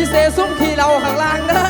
พี่เซซุ่มขี่เราข้างล่างนะ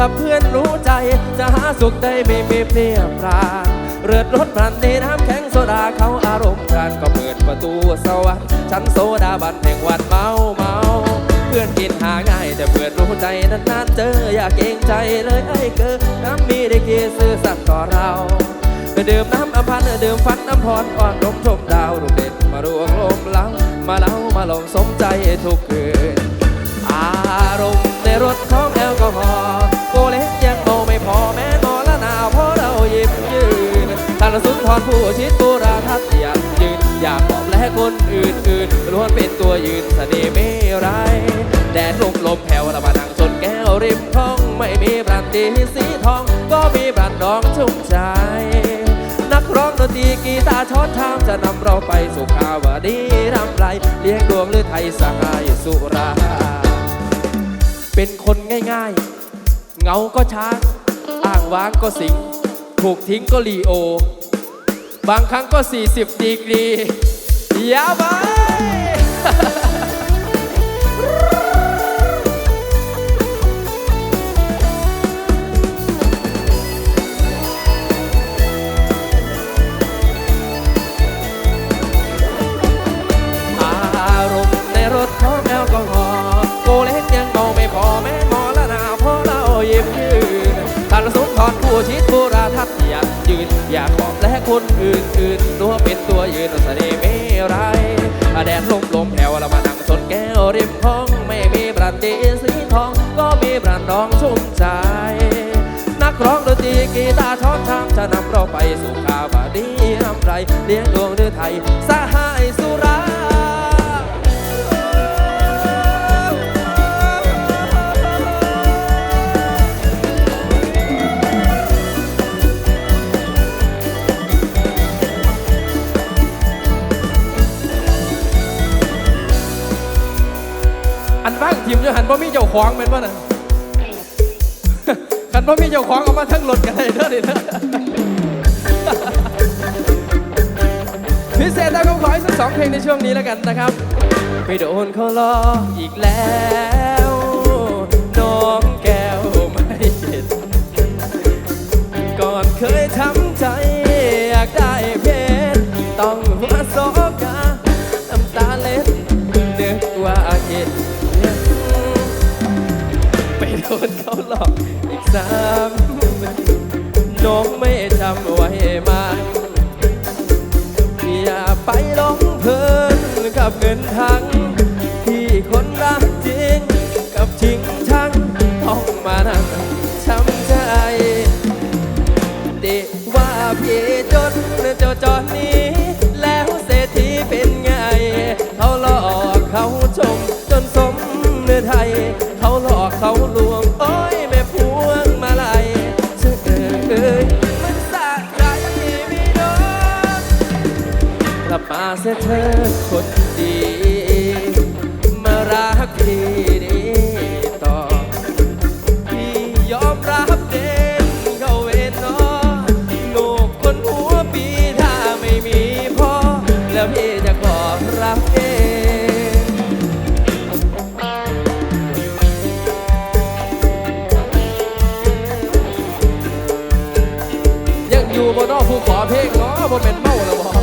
กับเพื่อนรู้ใจ จะหาสุขได้ไม่มีเพลียปราเรือดรถพรันในน้ำแข็งโซดาเขาอารมณ์พรานก็เปิดประตูสวรรค์ชั้นโซดาบันแห่งวันเมาเมาเพื่อนกินหาง่าย แต่เพื่อนรู้ใจนานๆเจอ อยากเกรงใจเลยไอ้เกิดน้ำมีได้เกซื่อสัตย์ต่อเราไปดื่มน้ำอภันดื่มฟันน้ำพรอ่อนลมชมดาวลูกเด็ดมารวงลมเล้ามาเล้ามาลงสมใจทุกคืน อารมณ์ในรถของแอลกอฮอล์ รผู้ชิดบูราทัศอยากยืน อยากบอกและคนอื่นๆล้วนเป็นตัวยืนเสน่ห์ไม่ไรายแดดลมลมแผ่วละมานังชนแก้วริมคลอง ไม่มีบรันดีสีทอง ก็มีบรันดองชุ่มใจ นักร้องดนตรีกีตาร์ช้อนชามจะนำเราไปสู่ข่าวดีรำไรเลี้ยงดวงหรือไทยสหายสุรา เป็นคนง่ายๆ เงาก็ช้าง อ้างว้างก็สิง ถูกทิ้งก็ลีโอ บางครั้งก็ 40 ดีกรียาไปอารมณ์ในรถของแอลกอฮอล์โกเล็กยังเมาไม่พอแม้หมอละนาเพราะเราหยิบยืนท่านสุนทรผู้ชิดบู ราทัศน์อยากยืน อยากบอกและคนอื่นๆตัวเป็นตัวยืนเสน่ห์ไม่ไรแดดลมลมแผ่วเรามานั่งชนแก้วริมห้อง ไม่มีบรันดีสีทอง ก็มีบรันดองชุ่มใจ นักร้องดนตรีกีตาร์ช้อนชามจะนำเราไปสู่ข่าวบดีรำไรเลี้ยงดวงด้วยไทยสหายสุรา ทีมอยู่หันบ่มีเจ้าของเป็นว่าน่ะคันบ่มีเจ้าของเอามาทั้งรถกันเลยเด้อดิเด้อพิเศษนะผมขอให้สักสองเพลงในช่วงนี้แล้วกันนะครับไปโดนเขาล้ออีกแล้วน้องแก้วไม่เห็นก่อนเคยทำใจ เธอคนดี มารักพี่ดีต่อ พี่ยอมรับเด่นเข้าเวรนอลูกคนหัวปีถ้าไม่มีพ่อ แล้วพี่จะขอรับเองยังอยู่บนนอกผู้ขอเพลงเนาะบนเป็นเมาแล้วบ่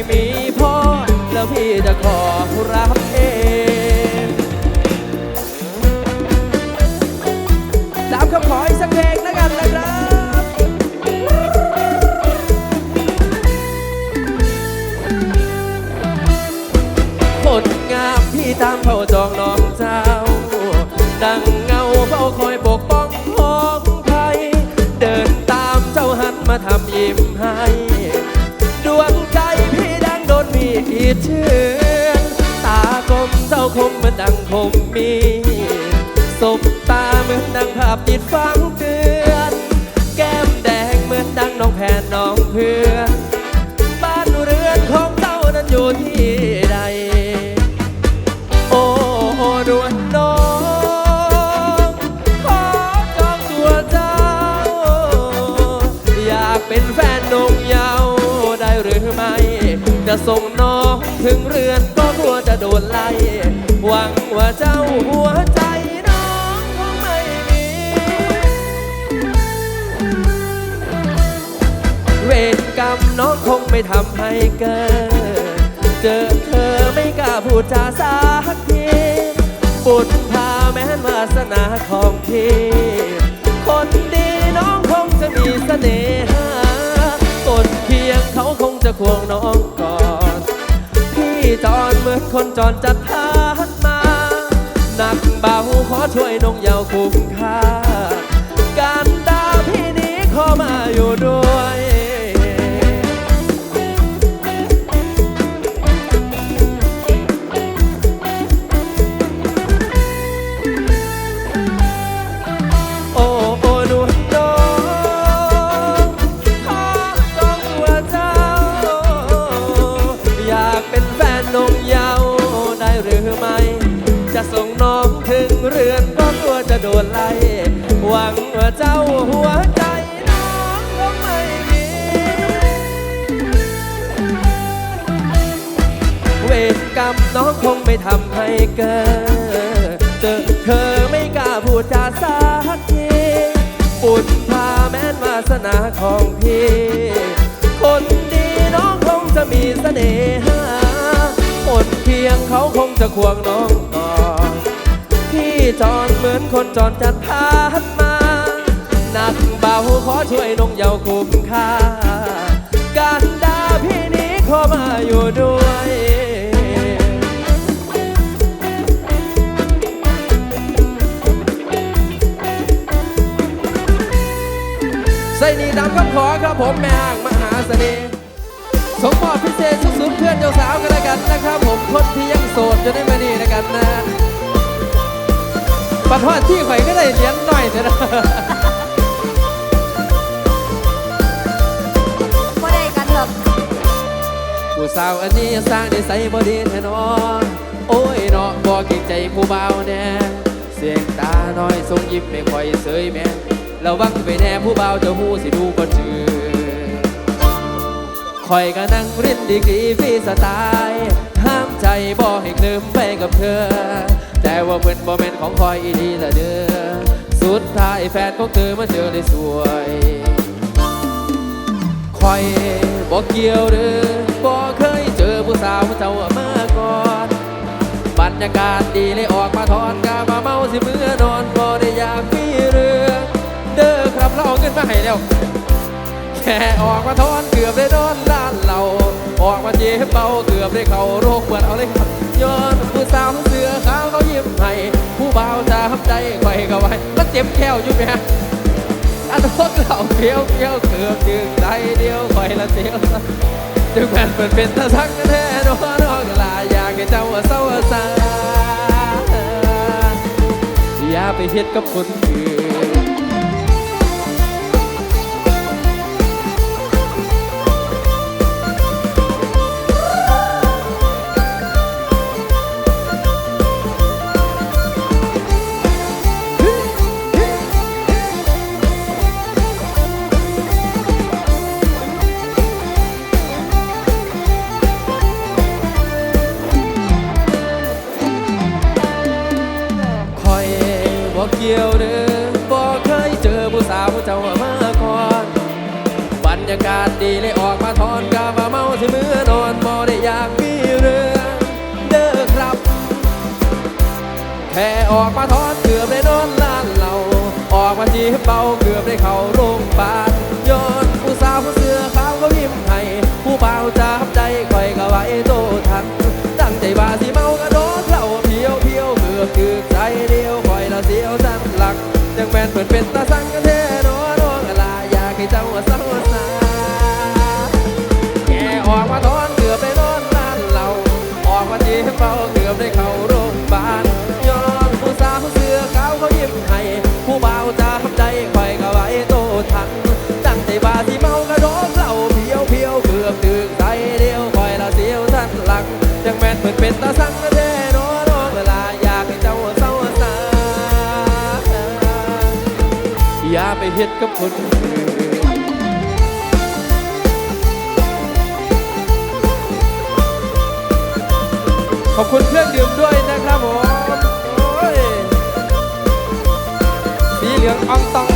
ม่มีพ่อ แล้วพี่จะขอรับเองตามคำขออีกสักเพลงแล้วกันนะ ดเชื่อนตากลมเจ้าคมเหมือนดังคมมีสบตาเหมือนดังภาพติดฟังเตือน แก้มแดงเหมือนดังน้องแพนน้องเพื่อน บ้านเรือนของเจ้านั้นอยู่ที่ใด โอ้ดวนน้อง ขอจองตัวเจ้า อยากเป็นแฟนนงเยาวได้หรือไม่ จะส่ง หัวใจน้องคงไม่มี เวรกรรมน้องคงไม่ทำให้เกิด เจอเธอไม่กล้าพูดจาสักทีบุญพาแม้นวาสนาของพี่คนดีน้องคงจะมีเสน่หาคนเคียงเขาคงจะควงน้องก่อน พี่จอนเหมือนคนจอนจัดทานมา ช่วยน้องเยาวคุ้มค่า คงไม่ทำให้เกิดเจอเธอไม่กล้าพูดจาสักทีบุญพาแม้นวาสนาของพี่ คนดีน้องคงจะมีเสน่หาคนเคียงเขาคงจะควงน้องก่อพี่จอนเหมือนคนจอนจัดทานมาหนักเบาขอช่วยน้องเยาวคุ้มค่า การดาพี่นี้ขอมาอยู่ด้วย ใส่นีดำคำขอครับผมแม่อ่างมหาเสน่ห์สมมอบพิเศษสุดๆเพื่อนเจ้าสาวกันแล้วกันนะครับ ผมคนที่ยังโสดจะได้มานี่นะครับนะปัดทอดที่ข่อยก็ได้เหรียญหน่อยเถอะนะบ่ได้กันหรอกผู้สาวอันนี้สร้างนิสัยบ่ดีแท้นอโอ้ยเนาะบ่เก่งใจผู้บ่าวแน่เสียงตาน้อยทรงยิ้มไม่ค่อยเสยแม่ ระวังไปแน่ผู้เบาเจะหูสิดูคนจือคอยก็นั่งเรียนดีกรีฟรีสไตล์ห้ามใจบ่ให้ลิมไปกับเธอ แต่ว่าเพิ่อนบ่แม่นของคอยอีดีละเด้อสุดท้ายแฟนของเธอมาเจอเลยสวยคอยบอกเกี่ยวเด้อบอกเคยเจอผู้สาวเจ้ามาก่อนบรรยากาศดีเลยออกมาทอนกามาเมาสิเมื่อนอนบ่ได้อยากมีเรื่อง เงินมาให้แล้วแค่ออกมาทอนเกือบได้นอนร้านเราออกมาเจ็บเบาเกือบได้เข้าโรคปวดเอาเลยครับย้อนผู้สาวเสือขาวเขายิ้มให้ผู้บ่าวจะทำใจไว้ก็ไว้มันเจ็บแค่วอยู่ไหมฮะอันพวกเราเพี้ยวเพี้ยวเกือบจึงใจเดียวคอยละเสียวจึงแผ่นเปิดเป็นตะสักแท้นอนนอกลาอยากให้เจ้าเศร้าสาอย่าไปเฮ็ดกับคนอื่น เกี่ยวเด้อบอกเคยเจอผู้สาวผู้เจ้ามาก่อน บรรยากาศดีเลยออกมาทอนกาว่าเมาที่มือนอนบ่ได้อยากมีเรื่องเด้อครับ แค่ออกมาทอนเกือบได้นอนล้านเราออกมาจีบเบาเกือบได้เข้าโรงพยาบาลย้อนผู้สาวผู้เสื้อขาวก็ยิ้มให้ผู้เบาจับใจคอยก็ไว้โต เปิดเป็นตาสังกัน เฮ็ดกับคนอื่นขอบคุณเครื่องดื่มด้วยนะครับผมสีเหลืองอองตอง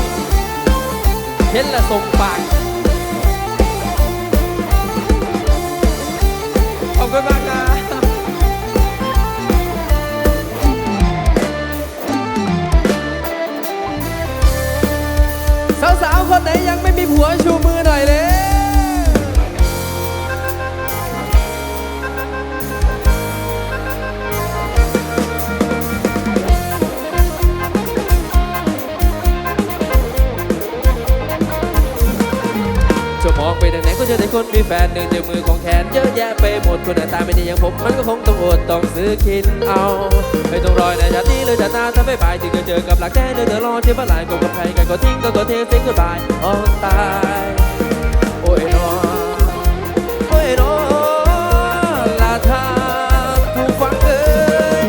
เห็นละสมปากขอบคุณมาก ยัง ก็เจอแต่คนมีแฟนหนึ่งเจอมือของแขนเยอะแยะไปหมดคนหน้าตาไม่ดีอย่างผมมันก็คงต้องอดต้องซื้อกินเอา ไม่ต้องรอยในชาตินี้เลยชาติหน้าถ้าไม่ไปที่เคยเจอกับหลักแท้เดินเดินรอเที่ยวบ้านหลายก็กับใครกันก็ทิ้งก็ก็เทสิ่งก็ตายอ่อนตายโอ้ยน้องโอ้ยน้องลาทาผู้ฟังเอ้ย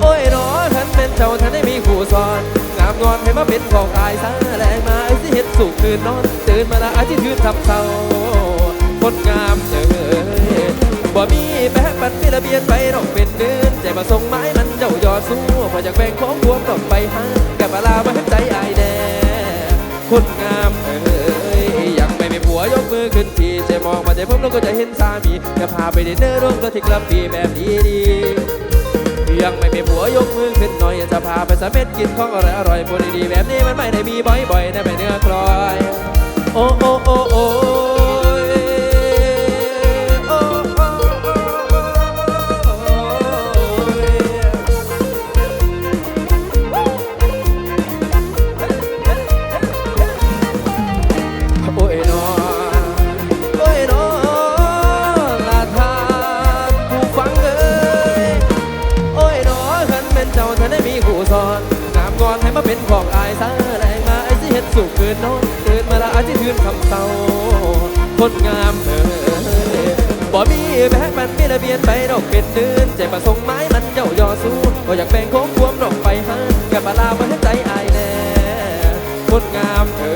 โอ้ยหนอท่านเป็นเจ้าท่านได้มีคู่สอนงามงอนให้มาเป็นของอายสาแรงมา เห็ดสุกตื่นนอนตื่นมาละอาทิตย์ทืนทำเศร้าคนงามเอ้ยบ่มีแพ้ปันมีระเบียนไปดอกเป็นเดือนใจมาส่งไม้มันเจ้ายอดสู้พออยากแบ่งของรวมต้องไปหาแกับเวลามาให้ใจอายแน่คนงามเอ้ยยังไม่มีผัวยกมือขึ้นทีจมองมาใจผมแล้วก็จะเห็นสามีจะพาไปดินเนอร์ร่วมกันที่กลับปีแบบนี้ดี ยังไม่มีผัวยกมือขึ้นหน่อยจะพาไปสะเม็ดกินของอร่อยอร่อยๆบนดีแบบนี้มันไม่ได้มีบ่อยๆนะไม่เนื้อคลอย โอ้โอ้โอ้โอ้ เบียนไปดอกเป็นเดือนใจประสงค์ไม้มันเจ้ายอสู้ก็อยากแบ่งของควมดอกไปหาแกบาลามาให้ใจอายแน่คนงามเอ้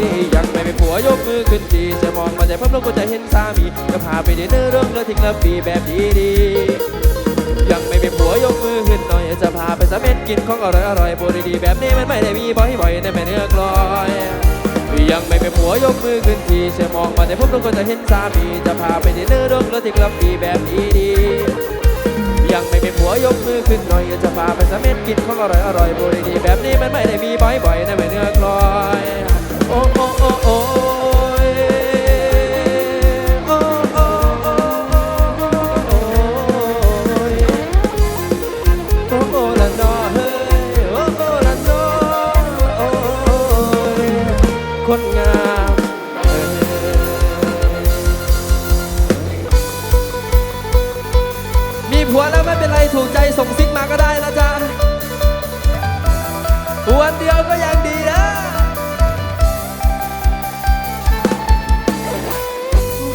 ยยังไม่เป็นผัวยกมือขึ้นทีจะมองมาใจพับลงก็จะเห็นสามีจะพาไปดินเนอร์เรื่องเลือทิ้งละปีแบบดีๆยังไม่มีผัวยกมือขึ้นหน่อย จะพาไปสะเม็ดกินของอร่อยอร่อยบริดีแบบนี้มันไม่ได้มีบ่อยๆในแม่เนื้อกลอย ยังไม่เป็นผัวยกมือขึ้นทีเชื่อมองมาแต่พบทุกคนจะเห็นสามีจะพาไปที่เนอร์ร่วงรถที่กลับดีแบบนี้ดียังไม่เป็นผัวยกมือขึ้นหน่อยจะพาไปสะเม็ดกินของอร่อยอร่อยบริดีแบบนี้มันไม่ได้มีบ่อยๆในแม่เนื้อคลอยโอ้โอ้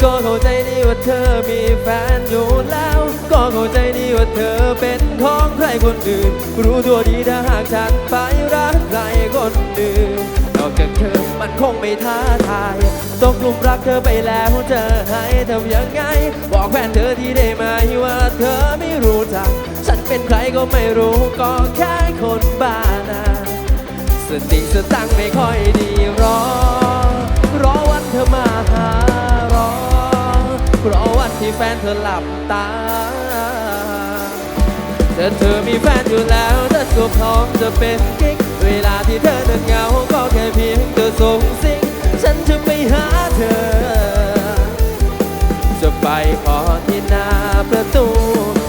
ก็เข้าใจดีว่าเธอมีแฟนอยู่แล้ว ก็เข้าใจดีว่าเธอเป็นของใครคนอื่น รู้ตัวดีถ้าหากฉันไปรักใครคนอื่นนอกจากเธอมันคงไม่ท้าทายตกหลุมรักเธอไปแล้วจะให้ทำยังไง บอกแฟนเธอที่ได้ไหมว่าเธอไม่รู้จัก ฉันเป็นใครก็ไม่รู้ก็แค่คนบ้านะสติสตังไม่ค่อยดีรอ รอวันเธอมาหา รอวันที่แฟนเธอหลับตาแต่เธอมีแฟนอยู่แล้วเธอก็พร้อมจะเป็นกิ๊กเวลาที่เธอนั้นเหงาก็แค่เพียงเธอส่งสิ่ง ฉันจะไปหาเธอ จะไปขอที่หน้าประตู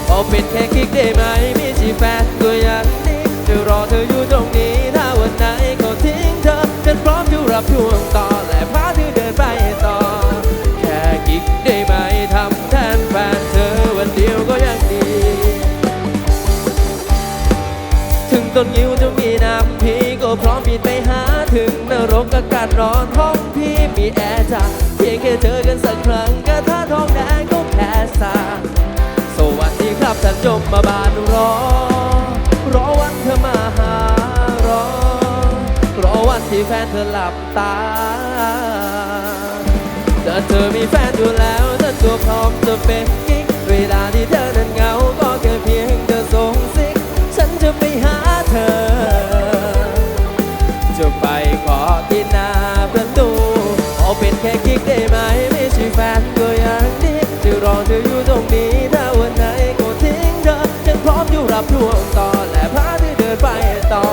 เอาเป็นแค่กิ๊กได้ไหมม่ใช่แฟนก็อย่างนี้จะรอเธออยู่ตรงนี้ถ้าวันไหนเขาทิ้งเธอฉันพร้อมอยู่รับช่วงต่อและพาเธอเดินไปต่อ แค่กิ๊กได้ไหมทำแทนแฟนเธอวันเดียวก็ยังดี ถึงต้นยิ้วจะมีน้ำพี่ก็พร้อมบินไปหาถึงนรกอากาศร้อนห้องพี่มีแอร์จ้ะเพียงแค่เจอกันสักครั้งก็ถ้าท้องแดงก็แพ้ซาสวัสดีครับท่านจบมาบานรอ รอวันเธอมาหารอ รอวันที่แฟนเธอหลับตา แต่เธอมีแฟนอยู่แล้วฉันก็พร้อมจะเป็นกิ๊กเวลาที่เธอนั้นเหงาก็แค่เพียงเธอส่งสิกฉันจะไปหาเธอ จะไปขอที่หน้าประตูเอาเป็นแค่กิ๊กได้ไหมไม่ใช่แฟนก็ย่างนี้จะรอเธออยู่ตรงนี้ถ้าวันไหนก็ทิ้งเธอฉันพร้อมอยู่รับช่วงต่อและพาเธอเดินไปต่อ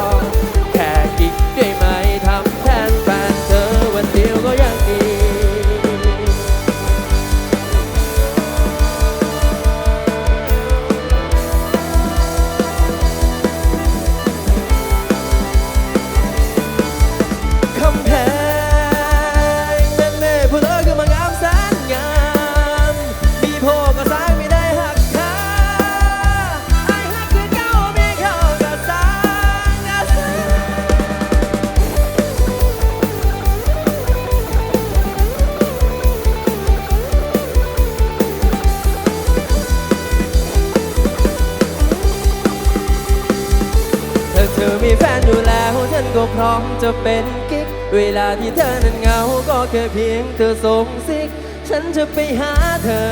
ก็พร้อมจะเป็นกิ๊ก เวลาที่เธอนั้นเหงา ก็แค่เพียงเธอส่งสิก ฉันจะไปหาเธอ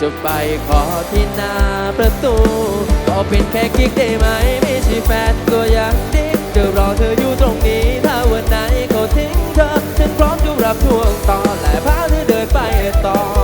จะไปขอที่หน้าประตูก็เป็นแค่กิ๊กได้ไหม ไม่ใช่แฟนตัวอย่างดิ๊กจะรอเธออยู่ตรงนี้ ถ้าวันไหนก็ทิ้งเธอ ฉันพร้อมจะรับทวงต่อและพาเธอเดินไปต่อ